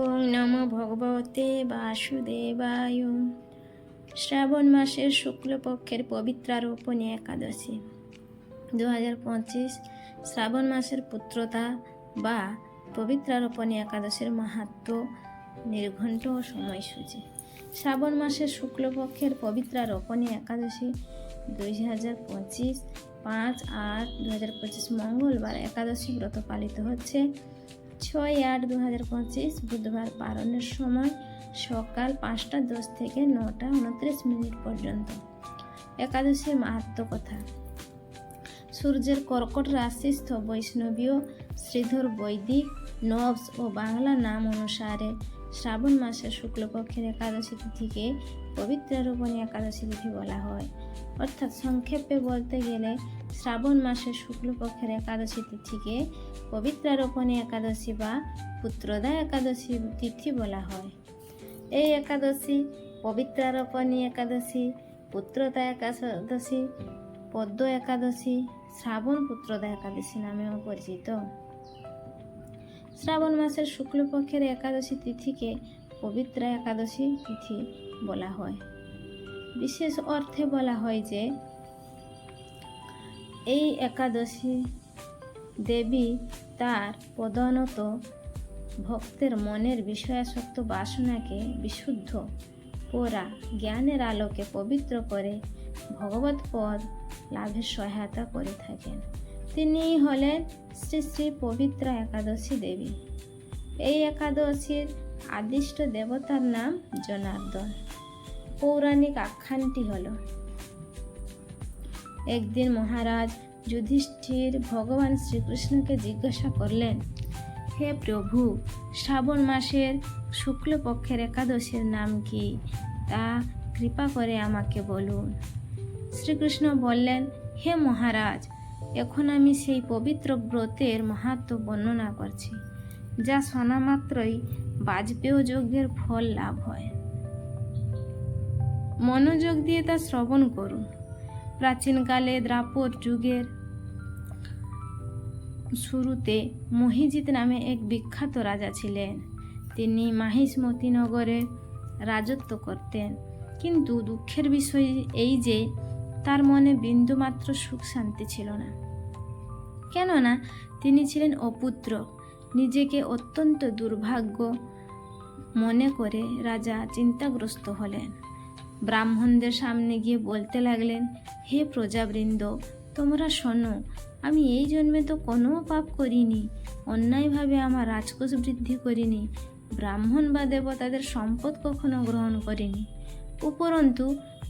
ওং নম ভগবতে বাসুদেবায়। শ্রাবণ মাসের শুক্লপক্ষের পবিত্রারোপণী একাদশী। দু হাজার পঁচিশ শ্রাবণ মাসের পুত্রতা বা পবিত্রারোপণী একাদশীর মাহাত্ম, নির্ঘণ্ট ও সময়সূচি। শ্রাবণ মাসের শুক্লপক্ষের পবিত্রারোপণী একাদশী দুই হাজার পঁচিশ পাঁচ আট দু হাজার পঁচিশ মঙ্গলবার একাদশী ব্রত পালিত হচ্ছে। ছয় আট দু হাজার পঁচিশ বুধবার পালনের সময় সকাল পাঁচটা দশ থেকে নটা উনত্রিশ মিনিট পর্যন্ত। একাদশী মাহাত্ম কথা। সূর্যের কর্কট রাশিস্থ বৈষ্ণবীয়, শ্রীধর বৈদিক নবস ও বাংলা নাম অনুসারে শ্রাবণ মাসের শুক্লপক্ষের একাদশী তিথিকে পবিত্রারোপণী একাদশী তিথি বলা হয়। অর্থাৎ সংক্ষেপে বলতে গেলে, শ্রাবণ মাসের শুক্লপক্ষের একাদশী তিথিকে পবিত্রারোপণী একাদশী বা পুত্রদা একাদশী তিথি বলা হয়। এই একাদশী পবিত্রারোপণী একাদশী, পুত্রদা একাদশী, পদ্ম একাদশী, শ্রাবণ পুত্রদা একাদশী নামেও পরিচিত। শ্রাবণ মাসের শুক্লপক্ষের একাদশী তিথিকে পবিত্রা একাদশী তিথি বলা হয়। বিশেষ অর্থে বলা হয় যে, এই একাদশী দেবী তার প্রধানত ভক্তের মনের বিষয়াসক্ত বাসনাকে বিশুদ্ধ পোরা জ্ঞানের আলোকে পবিত্র করে ভগবত পদ লাভের সহায়তা করে থাকেন। তিনি হলেন শ্রী শ্রী পবিত্র একাদশী দেবী। এই একাদশীর আদিষ্ট দেবতার নাম জনার্দন। পৌরাণিক আখ্যানটি হল, একদিন মহারাজ যুধিষ্ঠির ভগবান শ্রীকৃষ্ণকে জিজ্ঞাসা করলেন, হে প্রভু, শ্রাবণ মাসের শুক্লপক্ষের একাদশীর নাম কি? তা কৃপা করে আমাকে বলুন। শ্রীকৃষ্ণ বললেন, হে মহারাজ এখন আমি সেই পবিত্র ব্রতের মাহাত্ম বর্ণনা করছি, যা শোনা মাত্রই বাজপেয় যজ্ঞের ফল লাভ হয়। মনোযোগ দিয়ে তা শ্রবণ করুন। প্রাচীনকালে দ্রাপর যুগের শুরুতে মহিজিৎ নামে এক বিখ্যাত রাজা ছিলেন। তিনি মাহিষ্মতি নগরে রাজত্ব করতেন। কিন্তু দুঃখের বিষয় এই যে তার মনে বিন্দুমাত্র সুখ শান্তি ছিল না। কেননা তিনি ছিলেন অপুত্র, নিজেকে অত্যন্ত দুর্ভাগ্য মনে করে রাজা চিন্তাগ্রস্ত হলেন। ব্রাহ্মণদের সামনে গিয়ে বলতে লাগলেন, হে প্রজাবৃন্দ, তোমরা শোনো, আমি এই জন্মে তো কোনো পাপ করিনি, অন্যায়ভাবে আমার রাজকোষ বৃদ্ধি করিনি, ব্রাহ্মণ বা দেবতাদের সম্পদ কখনো গ্রহণ করিনি। উপরন্তু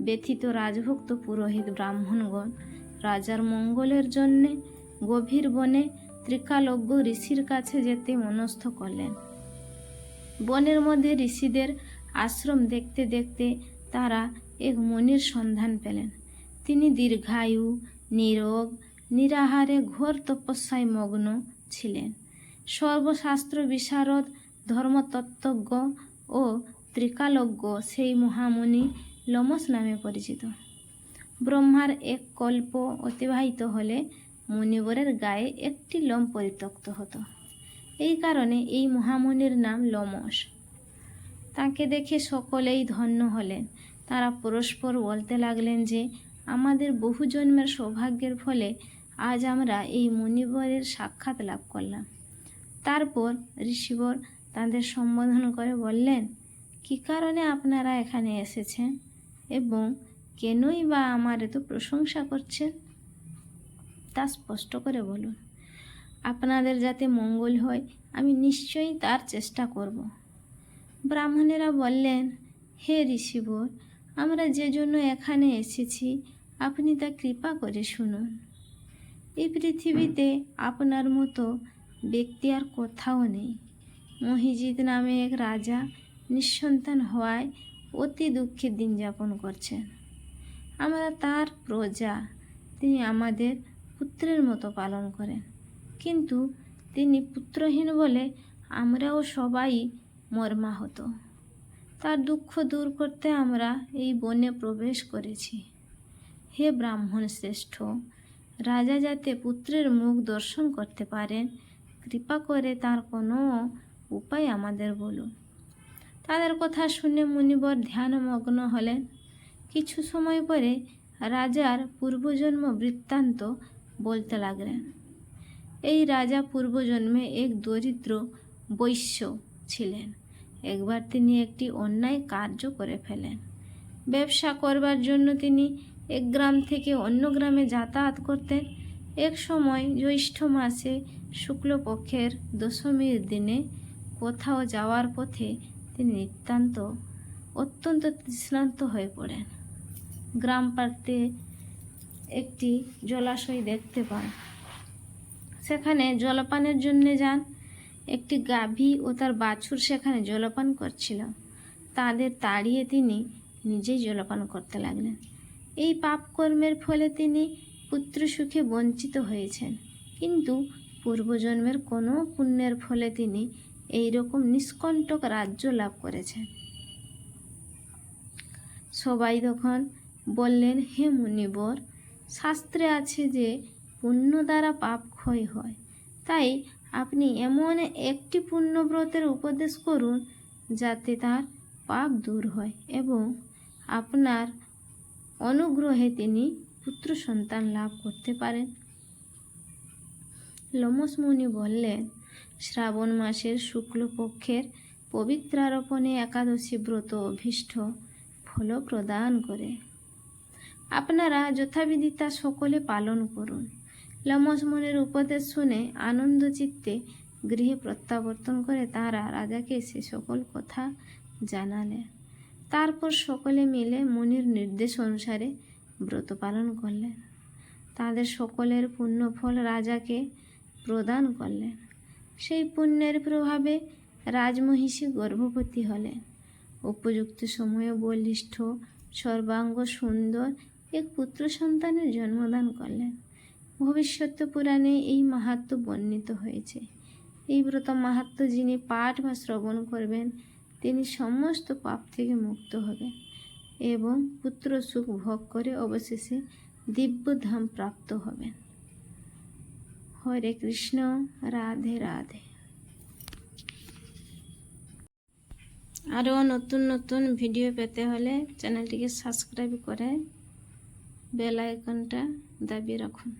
ব্যথিত রাজভক্ত পুরোহিত ব্রাহ্মণগণ রাজার মঙ্গলের জন্যে গভীর বনে ত্রিকালজ্ঞ ঋষির কাছে যেতে মনস্থ করলেন। বনের মধ্যে ঋষিদের আশ্রম দেখতে দেখতে তারা এক মনির সন্ধান পেলেন। তিনি দীর্ঘায়ু, নীরব, নিরাহারে ঘোর তপস্যায় মগ্ন ছিলেন। সর্বশাস্ত্র বিশারদ, ধর্মতত্ত্বজ্ঞ ও ত্রিকালজ্ঞ সেই মহামুনি লমস নামে পরিচিত। ব্রহ্মার এক কল্প অতিবাহিত হলে মুনিবরের গায়ে একটি লোম পরিত্যক্ত হতো। এই কারণে এই মহামুনির নাম লমস। তাকে দেখে সকলেই ধন্য হলেন। তারা পরস্পর বলতে লাগলেন যে, আমাদের বহু জন্মের সৌভাগ্যের ফলে আজ আমরা এই মুনিবরের সাক্ষাৎ লাভ করলাম। তারপর ঋষিবর তাদের সম্বোধন করে বললেন, কী কারণে আপনারা এখানে এসেছেন? এবং কেনই বা আমার এত প্রশংসা করছেন? তা স্পষ্ট করে বলুন। আপনাদের যাতে মঙ্গল হয়, আমি নিশ্চয়ই তার চেষ্টা করব। ব্রাহ্মণেরা বললেন, হে ঋষিবর, আমরা যে জন্য এখানে এসেছি, আপনি তা কৃপা করে শুনুন। এই পৃথিবীতে আপনার মতো ব্যক্তি আর কোথাও নেই। মহিজিৎ নামে এক রাজা নিঃসন্তান হওয়ায় অতি দুঃখের দিন যাপন করছেন। আমরা তার প্রজা, তিনি আমাদের পুত্রের মতো পালন করেন। কিন্তু তিনি পুত্রহীন বলে আমরাও সবাই মর্মাহত। তার দুঃখ দূর করতে আমরা এই বনে প্রবেশ করেছি। হে ব্রাহ্মণ শ্রেষ্ঠ, রাজা যাতে পুত্রের মুখ দর্শন করতে পারেন, কৃপা করে তার কোনো উপায় আমাদের বলুন। তাদের কথা শুনে মুনিবর ধ্যানমগ্ন হলেন। কিছু সময় পরে রাজার পূর্বজন্ম বৃত্তান্ত বলতে লাগলেন, এই রাজা পূর্বজন্মে এক দরিদ্র বৈশ্য ছিলেন। একবার তিনি একটি অন্যায় কার্য করে ফেলেন। ব্যবসা করবার জন্য তিনি এক গ্রাম থেকে অন্য গ্রামে যাতায়াত করতেন। এক সময় জ্যৈষ্ঠ মাসে শুক্লপক্ষের দশমীর দিনে কোথাও যাওয়ার পথে নিতান্ত, অত্যন্ত তৃষ্ণান্ত হয়ে পড়েন। গ্রাম প্রান্তে একটি জলাশয় দেখতে পান। সেখানে জলপানের জন্য যান। একটি গাভী ও তার বাছুর সেখানে জলপান করছিল তাদের তাড়িয়ে তিনি নিজেই জলপান করতে লাগলেন। এই পাপ কর্মের ফলে তিনি পুত্র সুখে বঞ্চিত হয়েছেন। কিন্তু পূর্বজন্মের কোনো পুণ্যের ফলে তিনি এই রকম নিষ্কণ্টক রাজ্য লাভ করেছেন সবাই তখন বললেন, হে মুনিবর, শাস্ত্রে আছে যে, পুণ্য দ্বারা পাপ ক্ষয় হয়। তাই আপনি এমন একটি পুণ্যব্রতের উপদেশ করুন, যাতে তার পাপ দূর হয় এবং আপনার অনুগ্রহে তিনি পুত্র সন্তান লাভ করতে পারেন। লোমস মুনি বললেন শ্রাবণ মাসের শুক্লপক্ষের পবিত্রারোপণে একাদশী ব্রত অভীষ্ট ফল প্রদান করে। আপনারা যথাবিধি তা সকলে পালন করুন। লমস মুনির উপদেশ শুনে আনন্দ চিত্তে গৃহে প্রত্যাবর্তন করে তারা রাজাকে সে সকল কথা জানালেন। তারপর সকলে মিলে মুনির নির্দেশ অনুসারে ব্রত পালন করলেন। তাদের সকলের পুণ্যফল রাজাকে প্রদান করলেন। সেই পুণ্যের প্রভাবে রাজমহিষী গর্ভবতী হলেন। উপযুক্ত সময়ে বলিষ্ঠ, সর্বাঙ্গ, সুন্দর এক পুত্র সন্তানের জন্মদান করলেন। ভবিষ্যৎ পুরাণে এই মাহাত্ম বর্ণিত হয়েছে। এই ব্রত মাহাত্ম যিনি পাঠ বা শ্রবণ করবেন, তিনি সমস্ত পাপ থেকে মুক্ত হবেন এবং পুত্র সুখ ভোগ করে অবশেষে দিব্যধাম প্রাপ্ত হবেন। হরে কৃষ্ণ, রাধে রাধে। আরও নতুন নতুন ভিডিও পেতে হলে চ্যানেলটিকে সাবস্ক্রাইব করে বেল আইকনটা দাবিয়ে রাখুন।